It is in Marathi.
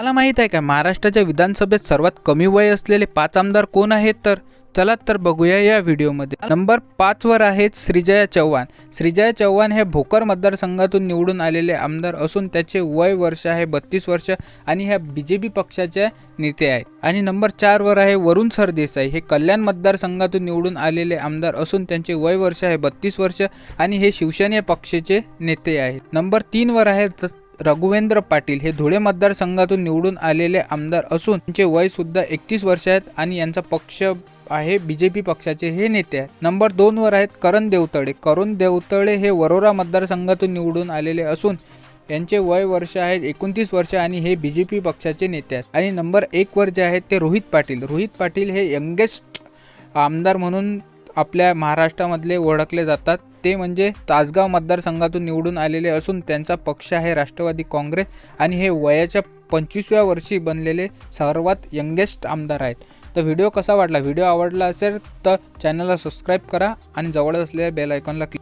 मला माहीत आहे का महाराष्ट्राच्या विधानसभेत सर्वात कमी वय असलेले पाच आमदार कोण आहेत तर? चला तर बघूया या व्हिडिओमध्ये. नंबर पाचवर आहेत श्रीजया चव्हाण. श्रीजया चव्हाण हे भोकर मतदारसंघातून निवडून आलेले आमदार असून त्याचे वय वर्ष आहे बत्तीस वर्ष आणि ह्या बी जे पी पक्षाच्या नेते आहेत. आणि नंबर चारवर आहे वरुण सरदेसाई. हे कल्याण मतदारसंघातून निवडून आलेले आमदार असून त्यांचे वय वर्ष आहे बत्तीस वर्ष आणि हे शिवसेना पक्षाचे नेते आहेत. नंबर तीनवर आहेत रघुवेंद्र पाटील हे धुळे मतदारसंघातून निवडून आलेले आमदार असून त्यांचे वय सुद्धा एकतीस वर्ष आहेत आणि यांचा पक्ष आहे बी जे पी पक्षाचे हे नेते आहेत. नंबर दोनवर आहेत करण देवतळे. करण देवतळे हे वरोरा मतदारसंघातून निवडून आलेले असून यांचे वय वर्ष आहेत एकोणतीस वर्ष आणि हे बी जे पी पक्षाचे नेते आहेत. आणि नंबर एकवर जे आहेत ते रोहित पाटील. रोहित पाटील हे यंगेस्ट आमदार म्हणून आपल्या महाराष्ट्रामधले ओळखले जातात. ते म्हणजे तासगाव मतदारसंघातून निवडून आलेले असून त्यांचा पक्ष आहे राष्ट्रवादी काँग्रेस आणि हे वयाच्या पंचवीसव्या वर्षी बनलेले सर्वात यंगेस्ट आमदार आहेत. तर व्हिडिओ कसा वाटला? व्हिडिओ आवडला असेल तर चॅनलला सबस्क्राईब करा आणि जवळ असलेल्या बेल आयकॉनला क्लिक